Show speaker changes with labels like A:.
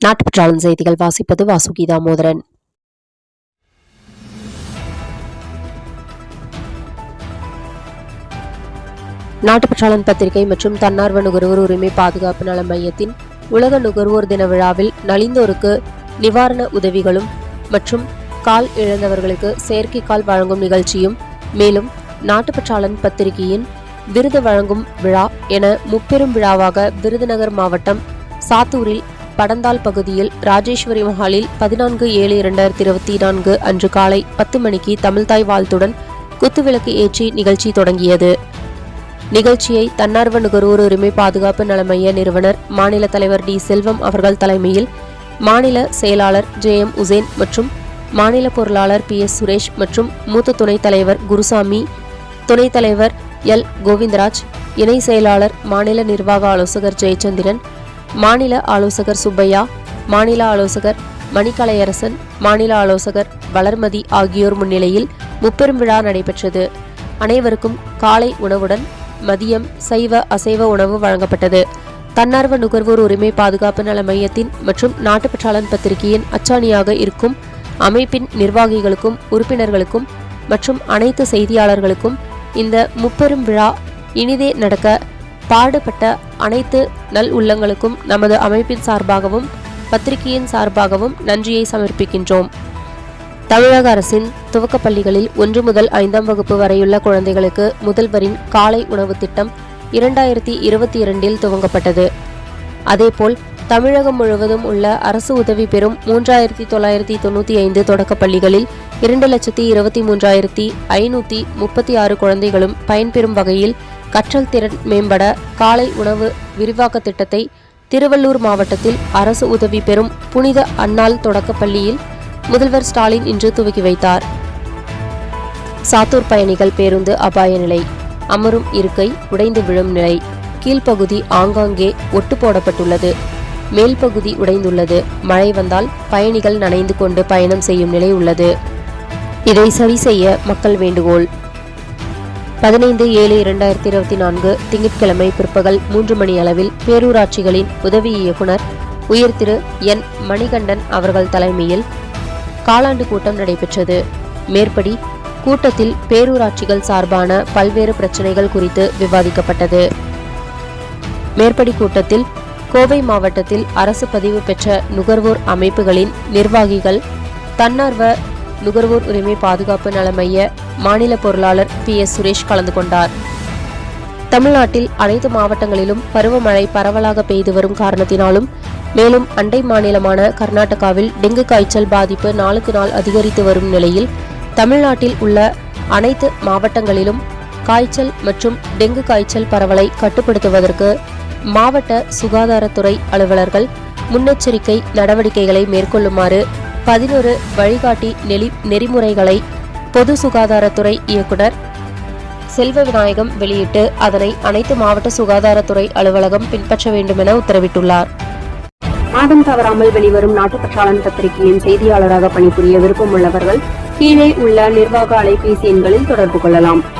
A: நாட்டுப்பற்றாளன் செய்திகள் வாசிப்பது வாசுகி தாமோதரன் நாட்டுப்பற்றாளன் பத்திரிகை மற்றும் தன்னார்வ நுகர்வோர் உரிமை பாதுகாப்பு நல மையத்தின் உலக நுகர்வோர் தின விழாவில் நலிந்தோருக்கு நிவாரண உதவிகளும் மற்றும் கால் இழந்தவர்களுக்கு செயற்கை கால் வழங்கும் நிகழ்ச்சியும் மேலும் நாட்டுப்பற்றாளன் பத்திரிகையின் விருது வழங்கும் விழா என முப்பெரும் விழாவாக விருதுநகர் மாவட்டம் சாத்தூரில் படந்தால் பகுதியில் ராஜேஸ்வரி மஹாலில் பதினான்கு ஏழு இரண்டாயிரத்தி இருபத்தி நான்கு அன்று காலை பத்து மணிக்கு தமிழ்தாய் வாழ்த்துடன் குத்துவிளக்கு ஏற்றி நிகழ்ச்சி தொடங்கியது. நிகழ்ச்சியை தன்னார்வ நுகர்வோர் உரிமை பாதுகாப்பு நல மைய நிறுவனர் மாநில தலைவர் டி செல்வம் அவர்கள் தலைமையில் மாநில செயலாளர் ஜே எம் உசேன் மற்றும் மாநில பொருளாளர் பி எஸ் சுரேஷ் மற்றும் மூத்த துணைத் தலைவர் குருசாமி துணைத் தலைவர் எல். கோவிந்தராஜ் இணை செயலாளர் மாநில நிர்வாக ஆலோசகர் ஜெயச்சந்திரன் மாநில ஆலோசகர் சுப்பையா மாநில ஆலோசகர் மணிக்கலையரசன் மாநில ஆலோசகர் வளர்மதி ஆகியோர் முன்னிலையில் முப்பெரும் விழா நடைபெற்றது. அனைவருக்கும் காலை உணவுடன் மதியம் சைவ அசைவ உணவு வழங்கப்பட்டது. தன்னார்வ நுகர்வோர் உரிமை பாதுகாப்பு நல மையத்தின் மற்றும் நாட்டுப்பற்றாளன் பத்திரிகையின் அச்சாணியாக இருக்கும் அமைப்பின் நிர்வாகிகளுக்கும் உறுப்பினர்களுக்கும் மற்றும் அனைத்து செய்தியாளர்களுக்கும் இந்த முப்பெரும் விழா இனிதே நடக்க பாடுபட்ட அனைத்து நல் உள்ளங்களுக்கும் நமது அமைப்பின் சார்பாகவும் பத்திரிகையின் சார்பாகவும் நன்றியை சமர்ப்பிக்கின்றோம். தமிழக அரசின் துவக்கப் பள்ளிகளில் ஒன்று முதல் ஐந்தாம் வகுப்பு வரையுள்ள குழந்தைகளுக்கு முதல்வரின் காலை உணவு திட்டம் இரண்டாயிரத்தி இருபத்தி இரண்டில் துவங்கப்பட்டது. அதேபோல் தமிழகம் முழுவதும் உள்ள அரசு உதவி பெறும் மூன்றாயிரத்தி தொள்ளாயிரத்தி தொண்ணூற்றி ஐந்து தொடக்கப் பள்ளிகளில் இரண்டு லட்சத்தி இருபத்தி மூன்றாயிரத்தி ஐநூற்றி முப்பத்தி ஆறு குழந்தைகளும் பயன்பெறும் வகையில் கற்றல் திறன் மேம்பட காலை உணவு விரிவாக்க திட்டத்தை திருவள்ளூர் மாவட்டத்தில் அரசு உதவி பெறும் புனித அன்னாள் தொடக்கப் பள்ளியில் முதல்வர் ஸ்டாலின் இன்று துவக்கி வைத்தார். சாத்தூர் பயணிகள் பேருந்து அபாய நிலை. அமரும் இருக்கை உடைந்து விழும் நிலை. கீழ்ப்பகுதி ஆங்காங்கே ஒட்டு போடப்பட்டுள்ளது. மேல் பகுதி உடைந்துள்ளது. மழை வந்தால் பயணிகள் நனைந்து கொண்டு பயணம் செய்யும் நிலை உள்ளது. இதை சரி செய்ய மக்கள் வேண்டுகோள். பதினைந்து ஏழு இரண்டாயிரத்தி இருபத்தி நான்கு திங்கட்கிழமை பிற்பகல் மூன்று மணி அளவில் பேரூராட்சிகளின் உதவி இயக்குனர் உயர் திரு. என். மணிகண்டன் அவர்கள் தலைமையில் காலாண்டு கூட்டம் நடைபெற்றது. மேற்படி கூட்டத்தில் பேரூராட்சிகள் சார்பான பல்வேறு பிரச்சனைகள் குறித்து விவாதிக்கப்பட்டது. மேற்படி கூட்டத்தில் கோவை மாவட்டத்தில் அரசு பதிவு பெற்ற நுகர்வோர் அமைப்புகளின் நிர்வாகிகள் தன்னார்வ நுகர்வோர் உரிமை பாதுகாப்பு நல மைய மாநில பொருளாளர் பி. எஸ். சுரேஷ் கலந்து கொண்டார். தமிழ்நாட்டில் அனைத்து மாவட்டங்களிலும் பருவமழை பரவலாக பெய்து வரும் காரணத்தினாலும் மேலும் அண்டை மாநிலமான கர்நாடகாவில் டெங்கு காய்ச்சல் பாதிப்பு நாளுக்கு நாள் அதிகரித்து வரும் நிலையில் தமிழ்நாட்டில் உள்ள அனைத்து மாவட்டங்களிலும் காய்ச்சல் மற்றும் டெங்கு காய்ச்சல் பரவலை கட்டுப்படுத்துவதற்கு மாவட்ட சுகாதாரத்துறை அலுவலர்கள் முன்னெச்சரிக்கை நடவடிக்கைகளை மேற்கொள்ளுமாறு பதினொரு வழிகாட்டி நெறி நெறிமுறைகளை பொது சுகாதாரத்துறை இயக்குனர் செல்வ விநாயகம் வெளியிட்டு அதனை அனைத்து மாவட்ட சுகாதாரத்துறை அலுவலகம் பின்பற்ற வேண்டும் என உத்தரவிட்டுள்ளார்.
B: மாதம் தவறாமல் வெளிவரும் நாட்டுப்பற்றாளன் பத்திரிகையின் செய்தியாளராக பணிபுரிய விருப்பமுள்ளவர்கள் கீழே உள்ள நிர்வாக அலைபேசி எண்களில் தொடர்பு கொள்ளலாம்.